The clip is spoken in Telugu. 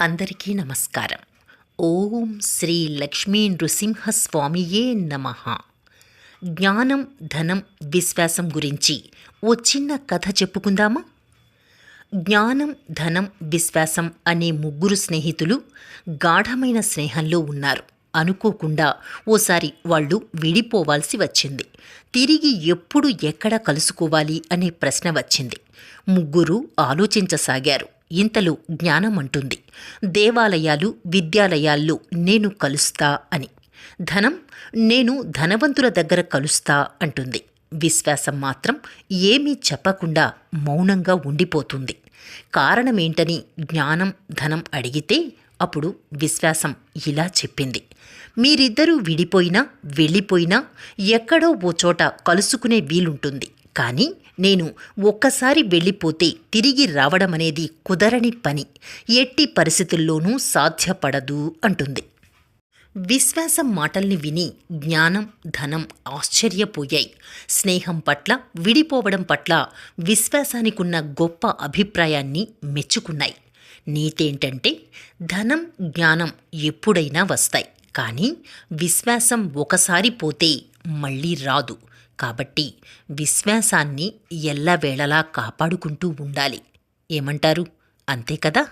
అందరికీ నమస్కారం. ఓం శ్రీ లక్ష్మీ నృసింహస్వామియే నమ. జ్ఞానం ధనం విశ్వాసం గురించి ఓ చిన్న కథ చెప్పుకుందామా? జ్ఞానం ధనం విశ్వాసం అనే ముగ్గురు స్నేహితులు గాఢమైన స్నేహంలో ఉన్నారు. అనుకోకుండా ఓసారి వాళ్ళు విడిపోవాల్సి వచ్చింది. తిరిగి ఎప్పుడు ఎక్కడ కలుసుకోవాలి అనే ప్రశ్న వచ్చింది. ముగ్గురు ఆలోచించసాగారు. ఇంతలో జ్ఞానం అంటుంది. దేవాలయాలు విద్యాలయాల్లో నేను కలుస్తా అని. ధనం నేను ధనవంతుల దగ్గర కలుస్తా అంటుంది. విశ్వాసం మాత్రం ఏమీ చెప్పకుండా మౌనంగా ఉండిపోతుంది. కారణమేంటని జ్ఞానం ధనం అడిగితే అప్పుడు విశ్వాసం ఇలా చెప్పింది. మీరిద్దరూ విడిపోయినా వెళ్ళిపోయినా ఎక్కడో ఓ చోట కలుసుకునే వీలుంటుంది. కానీ నేను ఒక్కసారి వెళ్ళిపోతే తిరిగి రావడం అనేది కుదరని పని. ఎట్టి పరిస్థితుల్లోనూ సాధ్యపడదు అంటుంది. విశ్వాసం మాటల్ని విని జ్ఞానం ధనం ఆశ్చర్యపోయాయి. స్నేహం పట్ల విడిపోవడం పట్ల విశ్వాసానికున్న గొప్ప అభిప్రాయాన్ని మెచ్చుకున్నాయి. నీతేంటంటే ధనం జ్ఞానం ఎప్పుడైనా వస్తాయి. కానీ విశ్వాసం ఒకసారి పోతే మళ్ళీ రాదు. కాబట్టి విశ్వాసాన్ని ఎల్లవేళలా కాపాడుకుంటూ ఉండాలి. ఏమంటారు? అంతే కదా?